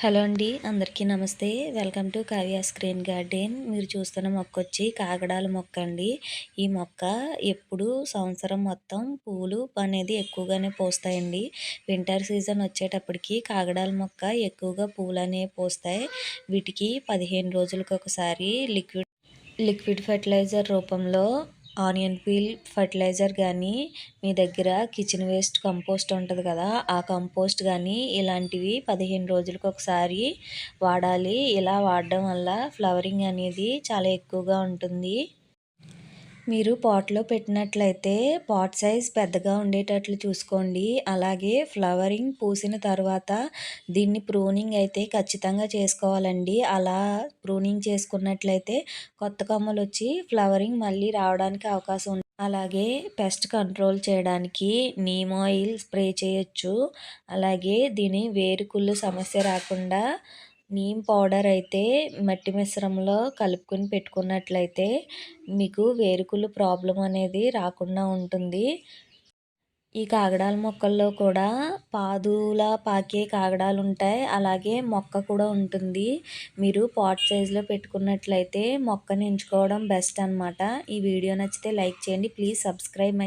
Hello అండి అందరికీ నమస్తే. Welcome to Kavya screen garden. మీరు చూస్తున్న మొక్క వచ్చి కాగడాల మొక్క అండి. ఈ మొక్క ఎప్పుడు సంవత్సరం మొత్తం పూలు అనేది ఎక్కువగానే పోస్తాయండి. వింటర్ సీజన్ వచ్చేటప్పటికి కాగడాల మొక్క ఎక్కువగా పూలు అనేవి పోస్తాయి. వీటికి పదిహేను రోజులకు ఒకసారి లిక్విడ్ లిక్విడ్ ఫెర్టిలైజర్ రూపంలో ఆనియన్ పీల్ ఫర్టిలైజర్ కానీ మీ దగ్గర కిచెన్ వేస్ట్ కంపోస్ట్ ఉంటుంది కదా ఆ కంపోస్ట్ కానీ ఇలాంటివి పదిహేను రోజులకు ఒకసారి వాడాలి. ఇలా వాడడం వల్ల ఫ్లవరింగ్ అనేది చాలా ఎక్కువగా ఉంటుంది. మీరు పాట్లో పెట్టినట్లయితే పాట్ సైజ్ పెద్దగా ఉండేటట్లు చూసుకోండి. అలాగే ఫ్లవరింగ్ పూసిన తర్వాత దీన్ని ప్రూనింగ్ అయితే ఖచ్చితంగా చేసుకోవాలండి. అలా ప్రూనింగ్ చేసుకున్నట్లయితే కొత్త కొమ్మలు వచ్చి ఫ్లవరింగ్ మళ్ళీ రావడానికి అవకాశం ఉంది. అలాగే పెస్ట్ కంట్రోల్ చేయడానికి నీమ్ ఆయిల్ స్ప్రే చేయొచ్చు. అలాగే దీని వేరుకుళ్ళు సమస్య రాకుండా నీమ్ పౌడర్ అయితే మట్టి మిశ్రమంలో కలుపుకొని పెట్టుకున్నట్లయితే మీకు వేరుకులు ప్రాబ్లం అనేది రాకుండా ఉంటుంది. ఈ కాగడాల మొక్కల్లో కూడా పాదులా పాకే కాగడాలు ఉంటాయి. అలాగే మొక్క కూడా ఉంటుంది. మీరు పాట్ సైజులో పెట్టుకున్నట్లయితే మొక్కని ఎంచుకోవడం బెస్ట్ అనమాట ఈ వీడియో నచ్చితే లైక్ చేయండి. Please subscribe